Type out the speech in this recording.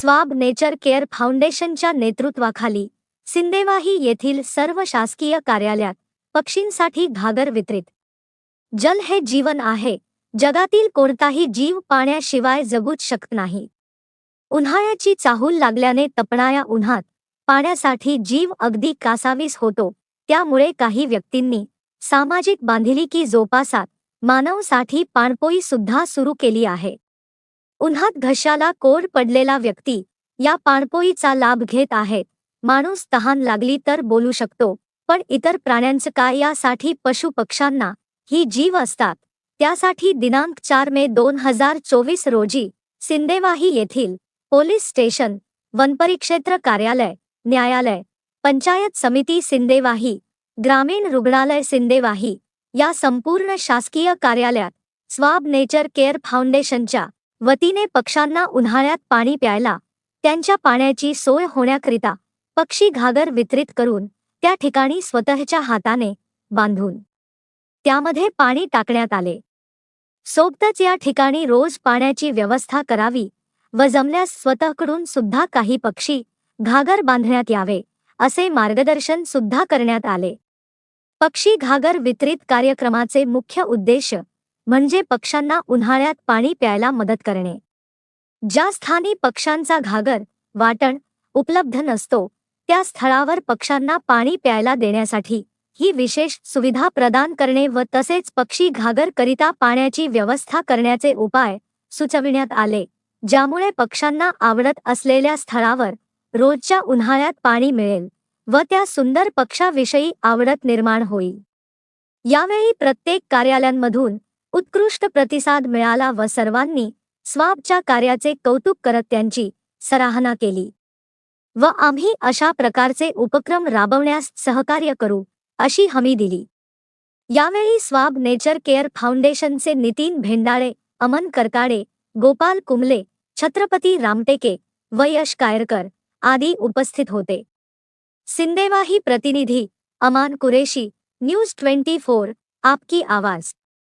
Swab nature care फाउंडेशनच्या नेतृत्वाखाली सिंदेवाही येथील सर्व शासकीय कार्यालयात पक्षींसाठी घागर वितरित. जल हे जीवन आहे. जगातील कोणताही जीव पाण्याशिवाय जगूच शकत नाही. उन्हाळ्याची चाहूल लागल्याने तपणाया उन्हात पाण्यासाठी जीव अगदी कासावीस होतो. त्यामुळे काही व्यक्तींनी सामाजिक बांधिलिकी जोपासात मानवसाठी पाणपोई सुद्धा सुरू केली आहे. उन्हात घशाला कोर पडलेला व्यक्ती या पाणपोईचा लाभ घेत आहेत माणूस तहान लागली तर बोलू शकतो पण इतर प्राण्यांचं काय यासाठी पशुपक्ष्यांना ही जीव असतात. त्यासाठी दिनांक चार मे दोन हजार चोवीस रोजी सिंदेवाही येथील पोलीस स्टेशन वनपरिक्षेत्र कार्यालय न्यायालय पंचायत समिती सिंदेवाही ग्रामीण रुग्णालय सिंदेवाही या संपूर्ण शासकीय कार्यालयात स्वाब नेचर केअर फाउंडेशनच्या वतीने पक्ष्यांना उन्हाळ्यात पाणी प्यायला त्यांच्या पाण्याची सोय होण्याकरिता पक्षी घागर वितरित करून त्या ठिकाणी स्वतःच्या हाताने बांधून त्यामध्ये पाणी टाकण्यात आले. सोबतच या ठिकाणी रोज पाण्याची व्यवस्था करावी व जमल्यास स्वतःकडून सुद्धा काही पक्षी घागर बांधण्यात यावे असे मार्गदर्शन सुद्धा करण्यात आले. पक्षी घागर वितरित कार्यक्रमाचे मुख्य उद्देश म्हणजे पक्ष्यांना उन्हाळ्यात पाणी प्यायला मदत करणे. ज्या स्थानी पक्ष्यांचा घागर वाटण उपलब्ध नसतो त्या स्थळावर पक्ष्यांना पाणी प्यायला देण्यासाठी ही विशेष सुविधा प्रदान करणे व तसेच पक्षी घागर करिता पाण्याची व्यवस्था करण्याचे उपाय सुचविण्यात आले ज्यामुळे पक्ष्यांना आवडत असलेल्या स्थळावर रोजच्या उन्हाळ्यात पाणी मिळेल व त्या सुंदर पक्षाविषयी आवडत निर्माण होईल. यावेळी प्रत्येक कार्यालयांमधून उत्कृष्ट प्रतिसाद मिळाला व सर्वांनी स्वाबच्या कार्याचे कौतुक करत त्यांची सराहना केली. व आम्ही अशा प्रकारचे उपक्रम राबवण्यास सहकार्य करू अशी हमी दिली. यावेळी स्वाब नेचर केअर फाउंडेशनचे नितीन भेंडाळे अमन करकाडे गोपाल कुंबले छत्रपती रामटेके व यश कायरकर आदी उपस्थित होते. सिंदेवाही प्रतिनिधी Aman Qureshi news twenty four आपकी आवाज.